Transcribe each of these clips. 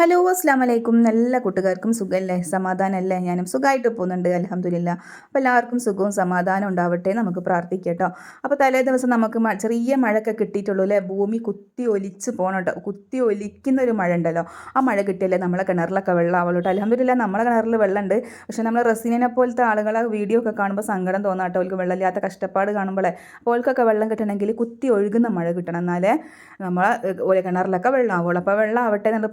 Hello അസ്ലാം വലൈക്കും നല്ല കൂട്ടുകാർക്കും സുഖമല്ലേ സമാധാനമല്ലേ ഞാനും സുഖമായിട്ട് പോകുന്നുണ്ട് അലഹമില്ല അപ്പോൾ എല്ലാവർക്കും സുഖവും സമാധാനം ഉണ്ടാവട്ടെ നമുക്ക് പ്രാർത്ഥിക്കാം കേട്ടോ. അപ്പോൾ തലേ ദിവസം നമുക്ക് ചെറിയ മഴയൊക്കെ കിട്ടിയിട്ടുള്ളൂ അല്ലേ? ഭൂമി കുത്തി ഒലിച്ച് പോകണം കേട്ടോ. കുത്തി ഒലിക്കുന്ന ഒരു മഴ ഉണ്ടല്ലോ. ആ മഴ കിട്ടിയല്ലേ നമ്മളെ കിണറിലൊക്കെ വെള്ളം ആവുള്ളൂ കേട്ടോ. അലഹമില്ല നമ്മളെ കിണറിൽ വെള്ളമുണ്ട് പക്ഷേ നമ്മൾ റസീനെ പോലത്തെ ആളുകളെ വീഡിയോ ഒക്കെ കാണുമ്പോൾ സങ്കടം തോന്നാം കേട്ടോ. അവർക്ക് വെള്ളമില്ലാത്ത കഷ്ടപ്പാട് കാണുമ്പോഴേ അപ്പോൾ അവർക്കൊക്കെ വെള്ളം കിട്ടണമെങ്കിൽ കുത്തി ഒഴുകുന്ന മഴ കിട്ടണം എന്നാലേ നമ്മളെ കിണറിലൊക്കെ വെള്ളം ആവുള്ളൂ. അപ്പോൾ വെള്ളം ആവട്ടെ എന്ന്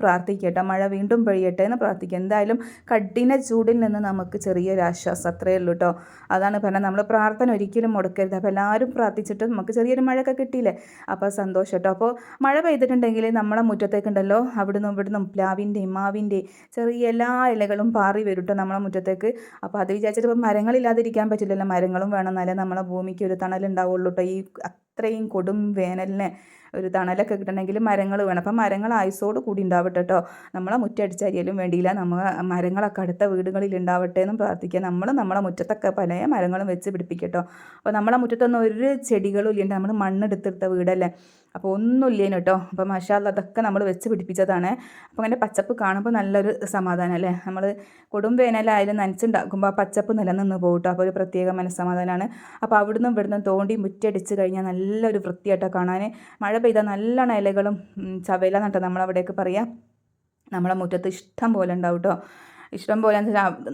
പ്രാർത്ഥിക്കട്ടെ മഴ വീണ്ടും പെയ്യട്ടെ എന്ന് പ്രാർത്ഥിക്കുക എന്തായാലും കഠിന ചൂടിൽ നിന്ന് നമുക്ക് ചെറിയൊരു ആശ്വാസം അത്രയേ ഉള്ളൂ കേട്ടോ. അതാണ് പറഞ്ഞത്. നമ്മൾ പ്രാർത്ഥന ഒരിക്കലും മുടക്കരുത്. അപ്പോൾ എല്ലാവരും പ്രാർത്ഥിച്ചിട്ട് നമുക്ക് ചെറിയൊരു മഴയൊക്കെ കിട്ടിയില്ലേ? അപ്പോൾ സന്തോഷം കേട്ടോ. അപ്പോൾ മഴ പെയ്തിട്ടുണ്ടെങ്കിൽ നമ്മളെ മുറ്റത്തേക്കുണ്ടല്ലോ. അവിടുന്ന് ഇവിടുന്ന് പ്ലാവിന്റെയും മാവിന്റെയും ചെറിയ എല്ലാ ഇലകളും പാറി വരും കേട്ടോ നമ്മളെ മുറ്റത്തേക്ക്. അപ്പോൾ അത് വിചാരിച്ചിട്ട് ഇപ്പോൾ മരങ്ങളില്ലാതിരിക്കാൻ പറ്റില്ലല്ലോ. മരങ്ങളും വേണം എന്നാലേ നമ്മളെ ഭൂമിക്ക് ഒരു തണലുണ്ടാവുള്ളൂ കേട്ടോ. ഈ അത്രയും കൊടും വേനലിനെ ഒരു തണലൊക്കെ കിട്ടണമെങ്കിൽ മരങ്ങൾ വേണം. അപ്പം മരങ്ങൾ ആയുസോട് കൂടി ഉണ്ടാവട്ടെ കേട്ടോ. നമ്മളെ മുറ്റടിച്ചരിയലും വേണ്ടിയില്ല. നമ്മൾ മരങ്ങളൊക്കെ അടുത്ത വീടുകളിൽ ഉണ്ടാവട്ടെ എന്നും പ്രാർത്ഥിക്കുക. നമ്മൾ നമ്മളെ മുറ്റത്തൊക്കെ പല മരങ്ങളും വെച്ച് പിടിപ്പിക്കട്ടോ. അപ്പോൾ നമ്മളെ മുറ്റത്തൊന്നും ഒരു ചെടികളും ഇല്ല. നമ്മൾ മണ്ണെടുത്തെടുത്ത വീടല്ലേ? അപ്പോൾ ഒന്നുമില്ലേനു കേട്ടോ. അപ്പോൾ മഷാല്ല അതൊക്കെ നമ്മൾ വെച്ച് പിടിപ്പിച്ചതാണ്. അപ്പോൾ അങ്ങനെ പച്ചപ്പ് കാണുമ്പോൾ നല്ലൊരു സമാധാനം അല്ലേ? നമ്മൾ കൊടും വേനലായാലും നനച്ചുണ്ടാക്കുമ്പോൾ ആ പച്ചപ്പ് നിലനിന്ന് പോകും അപ്പോൾ ഒരു പ്രത്യേക മനസ്സമാധാനമാണ്. അപ്പോൾ അവിടുന്ന് ഇവിടുന്ന് തോണ്ടി മുറ്റടിച്ച് കഴിഞ്ഞാൽ നല്ലൊരു വൃത്തിയായിട്ടോ കാണാൻ. മഴ പെയ്താൽ നല്ലോണം ഇലകളും ചവയില എന്നിട്ട് നമ്മളവിടെയൊക്കെ പറയാം. നമ്മളെ മുറ്റത്ത് ഇഷ്ടം പോലെ ഉണ്ടാവും കേട്ടോ ഇഷ്ടം പോലെ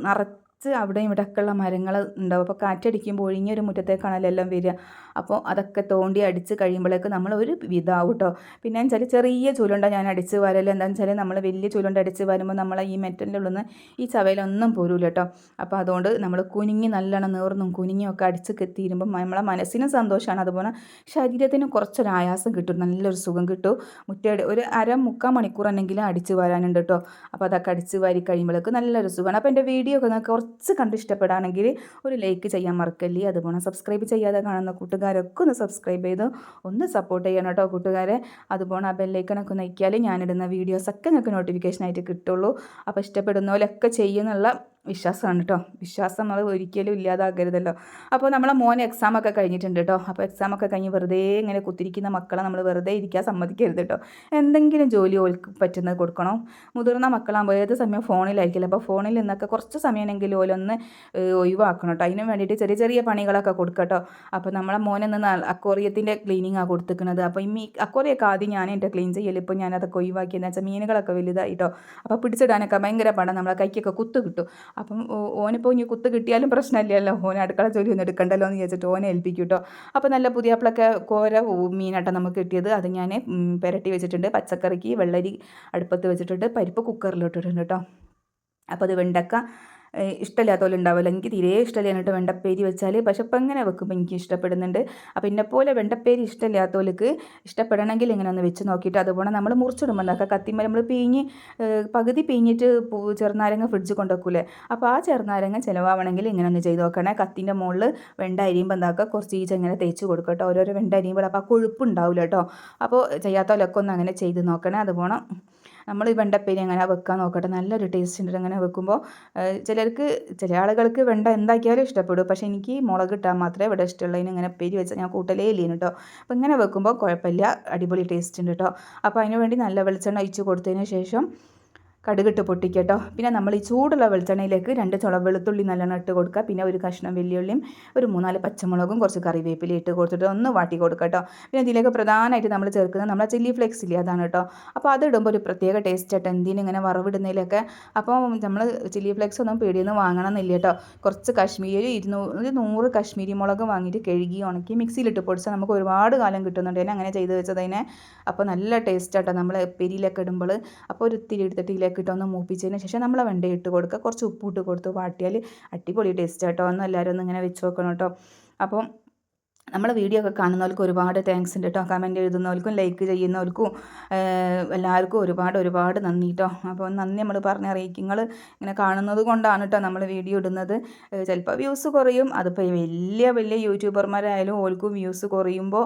നിറച്ച് അവിടെയും ഇവിടെയൊക്കെയുള്ള മരങ്ങൾ ഉണ്ടാവും. അപ്പോൾ കാറ്റടിക്കുമ്പോൾ ഒഴിഞ്ഞൊരു മുറ്റത്തേക്കാണല്ലോ എല്ലാം വരിക. അപ്പോൾ അതൊക്കെ തോണ്ടി അടിച്ച് കഴിയുമ്പോഴേക്ക് നമ്മൾ ഒരു വിധാവും കേട്ടോ പിന്നെ വെച്ചാൽ ചെറിയ ചൂലുണ്ട ഞാൻ അടിച്ച് വരൽ എന്താണെന്ന് വെച്ചാൽ നമ്മൾ വലിയ ചൂലുണ്ട അടിച്ച് വരുമ്പോൾ നമ്മൾ ഈ മെറ്റലിന്റെ ഉള്ളിൽ നിന്ന് ഈ ചവയിലൊന്നും പോരൂല കേട്ടോ. അപ്പോൾ അതുകൊണ്ട് നമ്മൾ കുനിങ്ങി നല്ലോണം നേർന്നും കുനിങ്ങി ഒക്കെ അടിച്ച് തീരുമ്പോൾ നമ്മളെ മനസ്സിനും സന്തോഷമാണ് അതുപോലെ ശരീരത്തിന് കുറച്ചൊരു ആയാസം കിട്ടും. നല്ലൊരു സുഖം കിട്ടും. മുറ്റയുടെ ഒരു അര മുക്കാൽ മണിക്കൂർ എന്നെങ്കിലും അടിച്ച് വരാനുണ്ട് കേട്ടോ. അപ്പോൾ അതൊക്കെ അടിച്ച് വാരി കഴിയുമ്പോഴേക്ക് നല്ലൊരു സുഖമാണ് അപ്പോൾ എന്റെ വീഡിയോ ഒക്കെ നിങ്ങൾക്ക് കുറച്ച് കണ്ട് ഇഷ്ടപ്പെടുകയാണെങ്കിൽ ഒരു ലൈക്ക് ചെയ്യാൻ മറക്കല്ലേ? അതുപോലെ സബ്സ്ക്രൈബ് ചെയ്യാതെ കാണുന്ന കൂട്ടുകാരൊക്കെ ഒന്ന് സബ്സ്ക്രൈബ് ചെയ്ത് ഒന്ന് സപ്പോർട്ട് ചെയ്യണം കേട്ടോ കൂട്ടുകാരെ. അതുപോലെ ആ ബെല്ലൈക്കണൊക്കെ നയിക്കിയാൽ ഞാനിടുന്ന വീഡിയോസൊക്കെ നിങ്ങൾക്ക് നോട്ടിഫിക്കേഷനായിട്ട് കിട്ടുള്ളൂ. അപ്പോൾ ഇഷ്ടപ്പെടുന്ന പോലെയൊക്കെ ചെയ്യുന്നുള്ള വിശ്വാസമാണ് കേട്ടോ വിശ്വാസം നമ്മൾ ഒരിക്കലും ഇല്ലാതാകരുതല്ലോ അപ്പോൾ നമ്മളെ മോൻ എക്സാമൊക്കെ കഴിഞ്ഞിട്ടുണ്ട് കേട്ടോ അപ്പോൾ എക്സാമൊക്കെ കഴിഞ്ഞ് വെറുതെ ഇങ്ങനെ കുത്തിരിക്കുന്ന മക്കളെ നമ്മൾ വെറുതെ ഇരിക്കാൻ സമ്മതിക്കരുത് കേട്ടോ എന്തെങ്കിലും ജോലി ഓൽക്ക് പറ്റുന്നത് കൊടുക്കണം? മുതിർന്ന മക്കളാകുമ്പോൾ ഏത് സമയം ഫോണിലായിരിക്കില്ല? അപ്പോൾ ഫോണിൽ നിന്നൊക്കെ കുറച്ച് സമയമെങ്കിലും ഓലൊന്ന് ഒഴിവാക്കണം കേട്ടോ അതിന് വേണ്ടിയിട്ട് ചെറിയ ചെറിയ പണികളൊക്കെ കൊടുക്കട്ടോ അപ്പോൾ നമ്മളെ മോനെ നിന്ന് ക്ലീനിങ് ക്ലീനിങ്ങാണ് കൊടുത്തിരിക്കുന്നത് അപ്പോൾ ഈ അക്കോറിയൊക്കെ ആദ്യം ഞാൻ എന്റെ ക്ലീൻ ചെയ്യൽ ഇപ്പോൾ ഞാനതൊക്കെ ഒഴിവാക്കിയെന്ന് വെച്ചാൽ മീനുകളൊക്കെ വലുതായിട്ടോ അപ്പോൾ പിടിച്ചിടാനൊക്കെ ഭയങ്കര പാടാണ് നമ്മളെ കൈക്കൊക്കെ കുത്തു കിട്ടും. അപ്പം ഓനിപ്പോൾ ഇനി കുത്ത് കിട്ടിയാലും പ്രശ്നമില്ലല്ലോ. ഓൻ അടുക്കള ജോലി ഒന്നും എടുക്കണ്ടല്ലോ എന്ന് വിചാരിച്ചിട്ട് ഓനെ ഏൽപ്പിക്കും കേട്ടോ അപ്പോൾ നല്ല പുതിയപ്പളൊക്കെ കോര മീനാട്ടോ നമുക്ക് കിട്ടിയത്. അത് ഞാൻ പുരട്ടി വെച്ചിട്ടുണ്ട്. പച്ചക്കറിക്ക് വെള്ളരി അടുപ്പത്ത് വെച്ചിട്ടുണ്ട്. പരിപ്പ് കുക്കറിലിട്ടിട്ടുണ്ട് കേട്ടോ. അപ്പോൾ അത് വെണ്ടക്ക ഏഹ്, ഇഷ്ടമില്ലാത്തപോലെ ഉണ്ടാവില്ല എനിക്ക് തീരെ ഇഷ്ടമില്ല എന്നിട്ട് വെണ്ടപ്പേരി വെച്ചാൽ പക്ഷെ ഇപ്പം ഇങ്ങനെ വെക്കുമ്പോൾ എനിക്ക് ഇഷ്ടപ്പെടുന്നുണ്ട്. അപ്പോൾ പോലെ വെണ്ടപ്പേരി ഇഷ്ടമില്ലാത്തവർക്ക് ഇഷ്ടപ്പെടണമെങ്കിൽ ഇങ്ങനെ ഒന്ന് വെച്ച് നോക്കിയിട്ട് അതുപോലെ നമ്മൾ മുറിച്ചിടുമ്പോൾ എന്താക്കുക കത്തിമല നമ്മൾ പിഴിഞ്ഞ് ഏഹ്, പകുതി പിഴിഞ്ഞിട്ട് ചെറുനാരങ്ങ ഫ്രിഡ്ജ് കൊണ്ടുവെക്കൂലേ അപ്പോൾ ആ ചെറുനാരങ്ങ ചിലവാണെങ്കിൽ ഇങ്ങനെ ഒന്ന് ചെയ്ത് നോക്കണേ. കത്തിന്റെ മുകളിൽ വെണ്ട അരിയുമ്പോൾ എന്താക്കുക കുറച്ച് ഈച്ച ഇങ്ങനെ തേച്ച് കൊടുക്കും കേട്ടോ. ഓരോരോ വെണ്ട അരിയുമ്പോൾ അപ്പോൾ ആ കൊഴുപ്പ് ഉണ്ടാവില്ല കേട്ടോ. അപ്പോൾ ചെയ്യാത്തവരൊക്കെ ഒന്ന് അങ്ങനെ ചെയ്ത് നോക്കണേ. അതുപോലെ നമ്മൾ ഈ വെണ്ടപ്പേരി അങ്ങനെ വെക്കാൻ നോക്കട്ടെ. നല്ലൊരു ടേസ്റ്റ് ഉണ്ട് അങ്ങനെ വെക്കുമ്പോൾ. ചിലർക്ക് ചില ആളുകൾക്ക് വെണ്ട എന്താക്കിയാലും ഇഷ്ടപ്പെടും. പക്ഷേ എനിക്ക് മുളക് ഇട്ടാൽ മാത്രമേ ഇവിടെ ഇഷ്ടമുള്ളതിന് ഇങ്ങനെ പേര് വെച്ചാൽ ഞാൻ കൂട്ടലേ ഇല്ലേനു കേട്ടോ അപ്പോൾ ഇങ്ങനെ വെക്കുമ്പോൾ കുഴപ്പമില്ല. അടിപൊളി ടേസ്റ്റ് ഉണ്ട് കേട്ടോ അപ്പോൾ അതിന് വേണ്ടി നല്ല വെളിച്ചെണ്ണ ഒഴിച്ച് കൊടുത്തതിന് ശേഷം കടുകിട്ട് പൊട്ടിക്കട്ടോ. പിന്നെ നമ്മൾ ഈ ചൂടുള്ള വെളിച്ചെണ്ണയിലേക്ക് രണ്ട് ചുള വെളുത്തുള്ളി നല്ലോണം ഇട്ട് കൊടുക്കുക. പിന്നെ ഒരു കഷ്ണം വെല്ലുള്ളിയും ഒരു മൂന്നാൽ പച്ചമുളകും കുറച്ച് കറിവേപ്പില ഇട്ട് കൊടുത്തിട്ട് ഒന്ന് വാട്ടി കൊടുക്കുക കേട്ടോ. പിന്നെ ഇതിലേക്ക് പ്രധാനമായിട്ട് നമ്മൾ ചേർക്കുന്നത് നമ്മളെ ചില്ലി ഫ്ലേക്സ് ഇല്ലേ അതാണ് കേട്ടോ. അപ്പോൾ അത് ഇടുമ്പോൾ ഒരു പ്രത്യേക ടേസ്റ്റ് ആയിട്ട് എന്തിനും ഇങ്ങനെ വറവിടുന്നതിലൊക്കെ. അപ്പോൾ നമ്മൾ ചില്ലി ഫ്ലേക്സ് ഒന്നും പേടിയൊന്നും വാങ്ങണം എന്നില്ല കേട്ടോ. കുറച്ച് കാശ്മീരി ഇരുന്നൂറ് നൂറ് കാശ്മീരി മുളക് വാങ്ങിയിട്ട് കഴുകി ഉണക്കി മിക്സിയിലിട്ട് പൊടിച്ചാൽ നമുക്ക് ഒരുപാട് കാലം കിട്ടുന്നുണ്ട്. അങ്ങനെ ചെയ്ത് വെച്ചതിനെ അപ്പോൾ നല്ല ടേസ്റ്റ് ആട്ടോ. നമ്മൾ പെരിയിലൊക്കെ ഇടുമ്പോൾ. അപ്പോൾ ഒരു ഇത്തിരി എടുത്തിട്ട് ഇതിലേക്ക് ഇട്ടൊന്ന് മൂപ്പിച്ചതിന് ശേഷം നമ്മൾ വെണ്ട ഇട്ട് കൊടുക്കുക. കുറച്ച് ഉപ്പ് ഇട്ട് കൊടുത്ത്. വാട്ടിയാൽ അടിപൊളി ടേസ്റ്റ് കേട്ടോ ഒന്ന് എല്ലാവരും ഒന്ന് ഇങ്ങനെ വെച്ച് നോക്കണം കേട്ടോ. അപ്പം നമ്മളെ വീഡിയോ ഒക്കെ കാണുന്നവർക്ക് ഒരുപാട് താങ്ക്സ് ഉണ്ട് കേട്ടോ. കമന്റ് എഴുതുന്നവർക്കും ലൈക്ക് ചെയ്യുന്നവർക്കും എല്ലാവർക്കും ഒരുപാട് ഒരുപാട് നന്ദി കേട്ടോ. അപ്പോൾ നന്ദി നമ്മൾ പറഞ്ഞറിയിക്കും നിങ്ങൾ ഇങ്ങനെ കാണുന്നത് കൊണ്ടാണ് കേട്ടോ നമ്മൾ വീഡിയോ ഇടുന്നത്. ചിലപ്പോൾ വ്യൂസ് കുറയും. അതിപ്പോൾ വലിയ വലിയ യൂട്യൂബർമാരായാലും ഓൾക്കും വ്യൂസ് കുറയുമ്പോൾ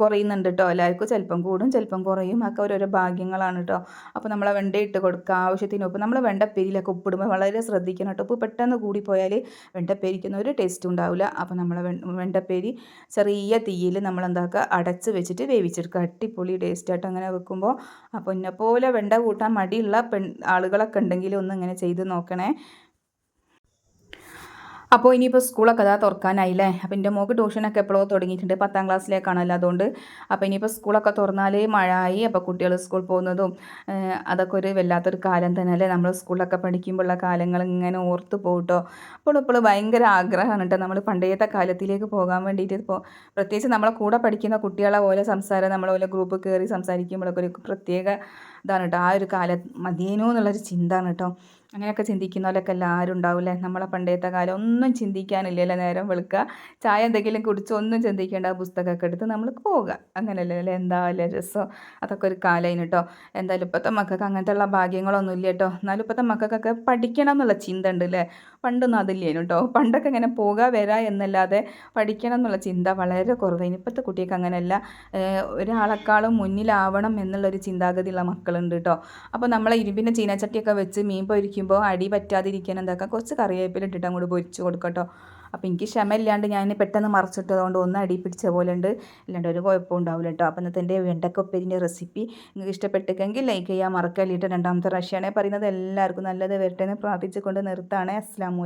കുറയുന്നുണ്ട് കേട്ടോ എല്ലാവർക്കും ചിലപ്പം കൂടും ചിലപ്പം കുറയും. ഒക്കെ ഓരോരോ ഭാഗ്യങ്ങളാണ് കേട്ടോ അപ്പോൾ നമ്മളെ വെണ്ട ഇട്ട് കൊടുക്കുക ആവശ്യത്തിന് ഉപ്പ്. നമ്മൾ വെണ്ടപ്പേരിയിലൊക്കെ ഉപ്പിടുമ്പോൾ വളരെ ശ്രദ്ധിക്കണം കേട്ടോ. ഉപ്പ് പെട്ടെന്ന് കൂടിപ്പോയാൽ വെണ്ടപ്പേരിക്കൊന്നും ഒരു ടേസ്റ്റ് ഉണ്ടാവില്ല അപ്പോൾ നമ്മൾ വെണ്ടപ്പേരി ചെറിയ തീയിൽ നമ്മൾ എന്താക്കുക അടച്ച് വെച്ചിട്ട് വേവിച്ചെടുക്കുക. അടിപൊളി ടേസ്റ്റ് ആയിട്ട് അങ്ങനെ വെക്കുമ്പോൾ അപ്പോൾ ഇന്നെപ്പോലെ പോലെ വെണ്ട കൂട്ടാൻ മടിയുള്ള പെൺ ആളുകളൊക്കെ ഉണ്ടെങ്കിൽ ഒന്ന് ഇങ്ങനെ ചെയ്ത് നോക്കണേ. അപ്പോൾ ഇനിയിപ്പോൾ സ്കൂളൊക്കെ അതാ തുറക്കാനായില്ലേ? അപ്പോൾ എന്റെ മോൾക്ക് ട്യൂഷനൊക്കെ എപ്പോഴോ തുടങ്ങിയിട്ടുണ്ട്. പത്താം ക്ലാസ്സിലേക്കാണല്ലോ അതുകൊണ്ട്. അപ്പോൾ ഇനിയിപ്പോൾ സ്കൂളൊക്കെ തുറന്നാൽ മഴയായി. അപ്പോൾ കുട്ടികൾ സ്കൂൾ പോകുന്നതും അതൊക്കെ ഒരു വല്ലാത്തൊരു കാലം തന്നെ അല്ലേ? നമ്മൾ സ്കൂളിലൊക്കെ പഠിക്കുമ്പോഴുള്ള കാലങ്ങൾ ഇങ്ങനെ ഓർത്ത് പോകട്ടോ അപ്പോൾ ഇപ്പോൾ ഭയങ്കര ആഗ്രഹമാണ് കേട്ടോ. നമ്മൾ പണ്ടേത്തെ കാലത്തിലേക്ക് പോകാൻ വേണ്ടിയിട്ട് ഇപ്പോൾ പ്രത്യേകിച്ച് നമ്മളെ കൂടെ പഠിക്കുന്ന കുട്ടികളെ പോലെ സംസാരം നമ്മളെ പോലെ ഗ്രൂപ്പ് കയറി സംസാരിക്കുമ്പോഴൊക്കെ ഒരു പ്രത്യേക ഇതാണ് കേട്ടോ ആ ഒരു കാലം മതിയേനോ എന്നുള്ളൊരു ചിന്തയാണ് കേട്ടോ അങ്ങനെയൊക്കെ ചിന്തിക്കുന്നവരൊക്കെ എല്ലാവരും ഉണ്ടാവില്ലേ നമ്മളെ പണ്ടത്തെ കാലം ഒന്നും ചിന്തിക്കാനില്ലല്ലേ. നേരം വെളുക്കുക ചായ എന്തെങ്കിലും കുടിച്ച് ഒന്നും ചിന്തിക്കേണ്ട പുസ്തകമൊക്കെ എടുത്ത് നമ്മൾ പോവുക. അങ്ങനെയല്ലേ അല്ലേ എന്താ അല്ലേ രസം? അതൊക്കെ ഒരു കാലമായിരുന്നു കേട്ടോ എന്തായാലും ഇപ്പോഴത്തെ മക്കൾക്ക് അങ്ങനത്തെ ഉള്ള ഭാഗ്യങ്ങളൊന്നും ഇല്ല കേട്ടോ എന്നാലും ഇപ്പോഴത്തെ മക്കൾക്കൊക്കെ പഠിക്കണം എന്നുള്ള ചിന്ത ഉണ്ട് അല്ലേ പണ്ടൊന്നും അതില്ലേനു കേട്ടോ പണ്ടൊക്കെ ഇങ്ങനെ പോകുക വരാ എന്നല്ലാതെ പഠിക്കണം എന്നുള്ള ചിന്ത വളരെ കുറവായിരുന്നു ഇപ്പോഴത്തെ കുട്ടികൾക്ക് അങ്ങനെയല്ല. ഒരാളെക്കാളും മുന്നിലാവണം എന്നുള്ളൊരു ചിന്താഗതിയുള്ള മക്കളുണ്ട് കേട്ടോ അപ്പോൾ നമ്മൾ ഇരുമ്പിന്റെ ചീനച്ചട്ടിയൊക്കെ വെച്ച് മീൻ പൊരിക്കുമ്പോൾ അടി പറ്റാതിരിക്കാൻ എന്താക്കുക കുറച്ച് കറിവേപ്പില ഇട്ടിട്ട് അങ്ങോട്ട് പൊരിച്ച് കൊടുക്കട്ടോ അപ്പോൾ എനിക്ക് ക്ഷമയില്ലാണ്ട് ഞാൻ പെട്ടെന്ന് മറച്ചിട്ടതുകൊണ്ട് ഒന്ന് അടി പിടിച്ച പോലെ ഉണ്ട് അല്ലാണ്ട് ഒരു കുഴപ്പം ഉണ്ടാവില്ല കേട്ടോ അപ്പം ഇന്നത്തെ എന്റെ വെണ്ടക്കൊപ്പരിന്റെ റെസിപ്പി നിങ്ങൾക്ക് ഇഷ്ടപ്പെട്ടെങ്കിൽ ലൈക്ക് ചെയ്യാൻ മറക്കല്ലിട്ട് രണ്ടാമത്തെ പ്രാവശ്യമാണ് പറയുന്നത്. എല്ലാവർക്കും നല്ലത് വരട്ടെ എന്ന് പ്രാർത്ഥിച്ചുകൊണ്ട് നിർത്താണ് അസ്സാം